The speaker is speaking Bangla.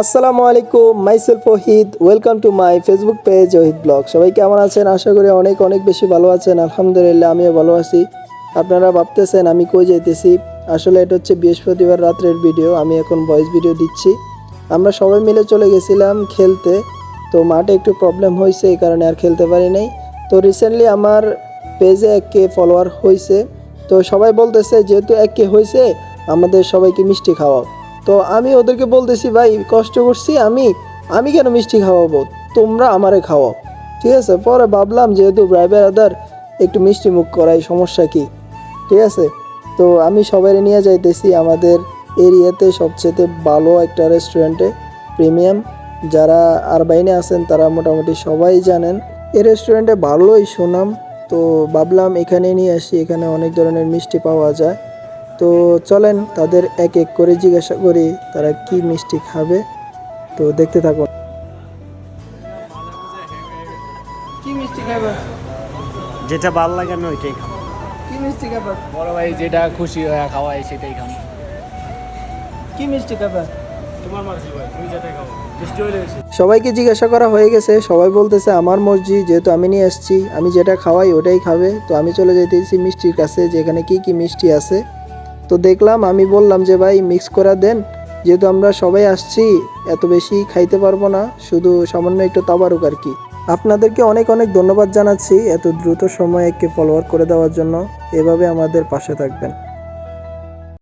আসসালামু আলাইকুম myself Ohid, welcome to my Facebook page Ohid blog. সবাই কেমন আছেন? আশা করি অনেক অনেক বেশি ভালো আছেন। আলহামদুলিল্লাহ, আমিও ভালো আছি। আপনারা ভাবতেছেন আমি কই যাইতেছি? আসলে এটা হচ্ছে বৃহস্পতিবার রাত্রের ভিডিও, আমি এখন ভয়েস ভিডিও দিচ্ছি। আমরা সবাই মিলে চলে গেছিলাম খেলতে, তো মাঠে একটু প্রবলেম হয়েছে, এই কারণে আর খেলতে পারি নাই। তো রিসেন্টলি আমার পেজে এক কে ফলোয়ার হয়েছে, তো সবাই বলতেছে, যেহেতু এক কে হয়েছে, আমাদের সবাইকে মিষ্টি খাওয়াও। তো আমি ওদেরকে বলতেছি, ভাই, কষ্ট করছি আমি আমি কেন মিষ্টি খাওয়াবো? তোমরা আমারে খাওয়াও। ঠিক আছে, পরে ভাবলাম যেহেতু ভাই আদার একটু মিষ্টি মুখ করাই সমস্যা কি? ঠিক আছে, তো আমি সবাই নিয়ে যাইতেছি আমাদের এরিয়াতে সবচেয়ে ভালো একটা রেস্টুরেন্টে প্রিমিয়াম যারা আর বাইনে আছেন, তারা মোটামুটি সবাই জানেন, এই রেস্টুরেন্টে ভালোই সুনাম। তো ভাবলাম এখানে নিয়ে আসি, এখানে অনেক ধরনের মিষ্টি পাওয়া যায়। তো চলেন তাদের এক এক করে জিজ্ঞাসা করি তারা কি মিষ্টি খাবে। তো দেখতে থাকুন। কি মিষ্টি খাবে? যেটা ভালো লাগে আমি ওইটাই খাব। কি মিষ্টি খাবে? বড় ভাই যেটা খুশি হয়ে খাওয়াই সেটাই খাম কি মিষ্টি খাবে? তোমার মার্জি ভাই তুমি যেটাই খাও মিষ্টি হলে এসে সবাইকে জিজ্ঞাসা করা হয়ে গেছে সবাই বলতেছে আমার মর্জি যেহেতু আমি নিয়ে আসছি আমি যেটা খাওয়াই ওটাই খাবে। তো আমি চলে যেতেছি মিষ্টির কাছে যেখানে কি কি মিষ্টি আছে। তো দেখলাম, আমি বললাম যে, ভাই মিক্স করা দেন। যেহেতু আমরা সবাই আসছি, এত বেশি খাইতে পারব না। শুধু সামান্য একটু তাবারুক আর কি। আপনাদেরকে অনেক অনেক ধন্যবাদ জানাচ্ছি এত দ্রুত সময়ে একে ফলোয়ার করে দেওয়ার জন্য। এভাবে আমাদের পাশে থাকবেন।